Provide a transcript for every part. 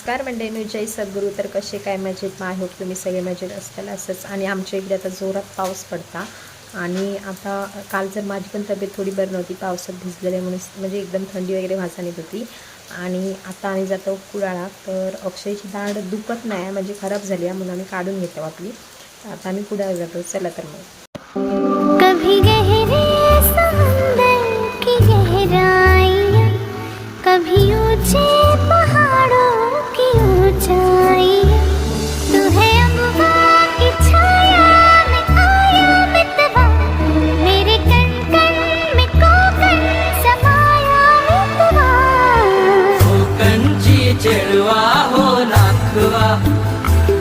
नमस्कार मंडळी जय सद्गुरू. तर कसे काय मजेत? आय होप तुम्ही सगळे मजेत असताल असंच आणि आमच्या इकडे आता जोरात पाऊस पडता. आणि आता काल जर माझी पण तब्येत थोडी बरी नव्हती पावसात भिजलेले म्हणून म्हणजे एकदम थंडी वगैरे वासान होती. आणि आता आम्ही जातो कुडाळा तर अक्षयची दाड दुखत नाही म्हणजे खराब झाली आहे म्हणून आम्ही काढून घेतो आपली. आता आम्ही कुडाळा जातो. चला तर मग. चेडवा हो नाखवा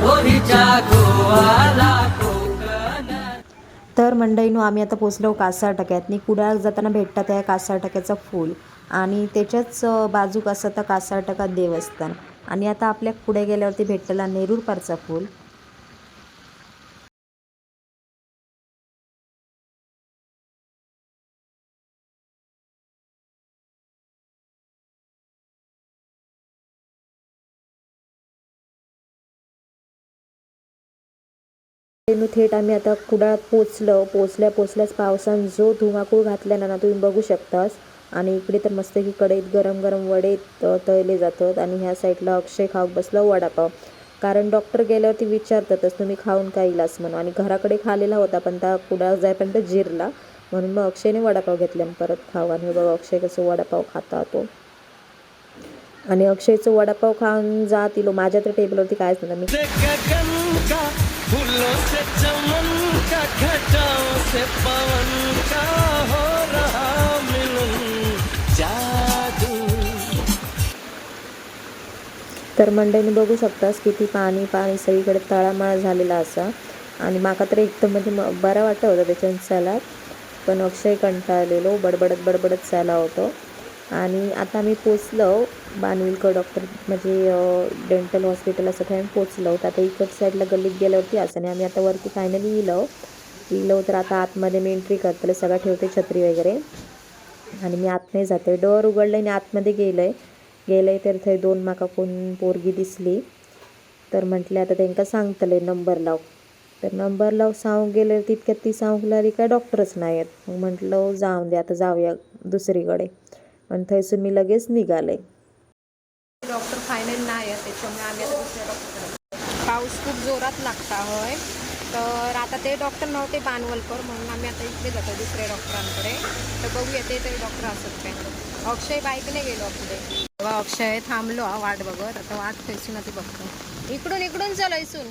होळीच्या गोवाला तर मंडईनो आम्ही आता पोचलो कासार टक्यातनी. कुडाळ जाताना भेटतात या कासार टक्याचं फूल. आणि त्याच्याच बाजूक असं तर कासार टका देवस्थान. आणि आता आपल्या पुढे गेल्यावरती भेटलेला नेरूर पारचा फूल. रेणू थेट आम्ही आता कुडाळात पोचलो पोचल्या पोचल्याच पावसान जो धुमाकूळ घातला ना ना तुम्ही बघू शकतास आणि इकडे तर मस्त की कढईत गरम गरम वडे तळले जातात आणि ह्या साईडला अक्षय खाऊक बसला वडापाव कारण डॉक्टर गेल्यावरती विचारतातच तुम्ही खाऊन काय इलास म्हणून आणि घराकडे खालेला होता पण त्या कुडाळ जायपर्यंत जिरला म्हणून मग अक्षयने वडापाव घेतला परत खाऊ आणि बघा अक्षय कसं वडापाव खाता तो आणि अक्षयचं वडापाव खाऊन जा तिलो माझ्या तर टेबलवरती कायच नव्हतं मी तर मंडळीने बघू शकतास किती पाणी पाणी सगळीकडे तळामाळ झालेला असा. आणि माका तर एकदम म्हणजे बरा बरं वाटत होतं त्याच्या चालात पण अक्षय कंटाळलेलो बडबडत बडबडत चाला होतो. आणि आता आम्ही पोचलो बानविलकर डॉक्टर म्हणजे डेंटल हॉस्पिटल असं काही पोचलो. तर आता इकड साईडला गल्लीत गेल्यावरती असं आणि आम्ही आता वरती फायनली इलो. इलो तर आता आतमध्ये मी एंट्री करतले सगळं ठेवते छत्री वगैरे. आणि मी आतमध्ये जाते डोअर उघडलं आणि आतमध्ये गेलं आहे गेलं आहे तर थंय दोन माका कोण पोरगी दिसली. तर म्हटले आता तांकां सांगतले नंबर लाव. तर नंबर लाव सांगूक गेले तितक्यात ती सांगूक लागली काय डॉक्टरच नाही आहेत मग म्हटलं जाऊन दे आता जाऊया दुसरीकडे. आणि थंयसून मी लगेच निघाले. डॉक्टर फायनल नाही आहे त्याच्यामुळे आम्ही आता दुसऱ्या डॉक्टर पाऊस खूप जोरात लागता होय. तर आता ते डॉक्टर नव्हते बानवलकर म्हणून आम्ही आता इकडे जातो दुसऱ्या डॉक्टरांकडे. तर बघूया ते तरी डॉक्टर असत काय. अक्षय बाईकने गेलो आपले. तेव्हा अक्षय थांबलो हा वाट बघत. आता वाट थैसून आता बघतो. इकडून इकडून चल इसून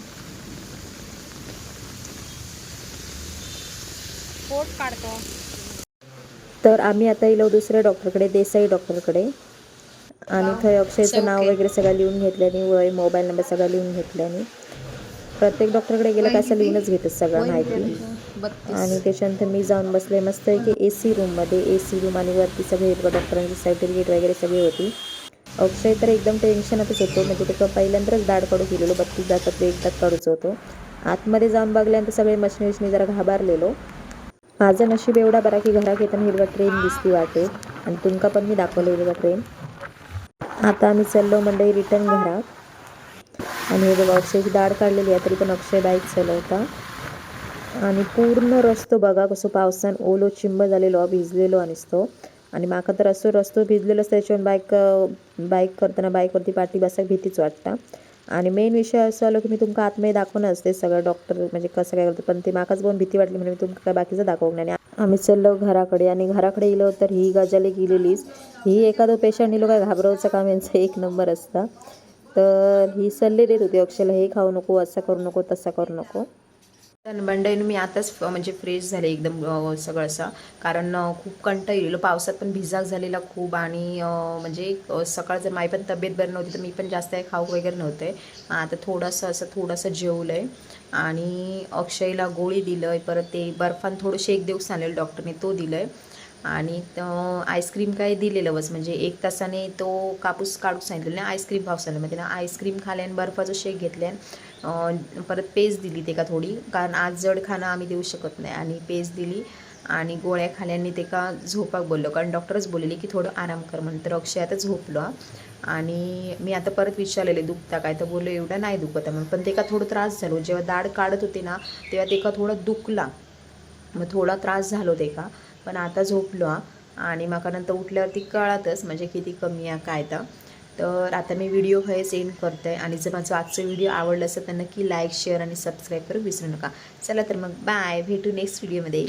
पोट काढतो. तर आम्ही आता येलो दुसऱ्या डॉक्टरकडे देसाई डॉक्टरकडे. आणि थंय अक्षयचं नाव वगैरे सगळं लिहून घेतल्याने वय मोबाईल नंबर सगळं लिहून घेतल्याने. प्रत्येक डॉक्टरकडे गेलं का असं लिहूनच घेतात सगळं माहिती. आणि त्याच्यानंतर मी जाऊन बसले मस्त की ए सी रूममध्ये ए सी रूम आणि वरती सगळे डॉक्टरांची सर्टिफिकेट वगैरे सगळी होती. अक्षय तर एकदम टेन्शनातच होतो म्हणजे ते क- पहिल्यांदाच दाढ काढू गेलेलो बत्तीस जातात ते एकदाच काढूच होतो. आतमध्ये जाऊन बघल्यानंतर सगळे मशनी विशनी जरा घाबरलेलो. माझं नशीब एवढा बरा की घरात येताना हिरवा ट्रेन दिसती वाटे. आणि तुमका पण मी दाखवलं हिरवा ट्रेन आता आम्ही चाललो मंडळी रिटर्न घरात. आणि हे बघा अक्षयची दाढ काढलेली आहे तरी पण अक्षय बाईक चालवता. आणि पूर्ण रस्तो बघा कसं पावसान ओलो चिंब झालेलो भिजलेलो आणिस्तो आणि माका तर असं रस्तो भिजलेलोच त्याच्यावर बाईक बाईक करताना बाईकवरती पाठी बसाक भीतीच वाटता. आणि मेन विषय असं आलो की मी तुमका आतमध्ये दाखवणं असते सगळं डॉक्टर म्हणजे कसं काय करतं पण ते माकाच बघून भीती वाटली म्हणजे मी तुमकां काय बाकीचं दाखवू नाही. आम्ही चाललो घराकडे आणि घराकडे गेलो तर ही गजाली गेलेलीच. ही एखादं पेशंट इलो काय घाबरवचं काम यांचं एक नंबर असता. तर ही सल्ले देत होती अक्षयला हे खाऊ नको असं करू नको तसं करू नको. तर मंडईनं मी आताच म्हणजे फ्रेश झाले एकदम सगळं असं. कारण खूप कंट येलो पावसात पण भिजाग झालेला खूप आणि म्हणजे सकाळ जर माई पण तब्येत बरी नव्हती तर मी पण जास्त काही खाऊ वगैरे नव्हते. आता थोडंसं असं थोडंसं जेवलं आहे आणि अक्षयला गोळी दिलं आहे परत ते बर्फान थोडं शेक देऊ सांगेल डॉक्टरने तो दिलं आहे आणि आईस्क्रीम काय दिलेलं बस. म्हणजे एक तासाने तो कापूस काढून सांगितलेलं ना आईस्क्रीम सांगितलं. मग त्यानं आईस्क्रीम खाल्यान बर्फाचं शेक घेतल्यान परत पेज दिली ते का थोडी. कारण आज जड खाणं आम्ही देऊ शकत नाही. आणि पेज दिली आणि गोळ्या खाल्यांनी ते का झोपाक बोललो. कारण डॉक्टरच बोललेली की थोडं आराम कर म्हणून. तर अक्षय आता झोपलो आणि मी आता परत विचारलेले दुखता काय? तर बोललो एवढं नाही दुखत आहे म्हणून. पण ते का थोडं त्रास झालो जेव्हा दाढ काढत होते ना तेव्हा ते का थोडं दुखला. मग थोडा त्रास झालो ते का? पण आता झोपलो हा. आणि मग नंतर उठल्यावरती कळतच म्हणजे किती कमी आहे काय तर. तर आता मी व्हिडिओ हे सेंड करते आणि जर माझं आजचं व्हिडिओ आवडलं असेल तर नक्की लाईक शेअर आणि सबस्क्राईब करू विसरू नका. चला तर मग बाय भेटू नेक्स्ट व्हिडिओमध्ये.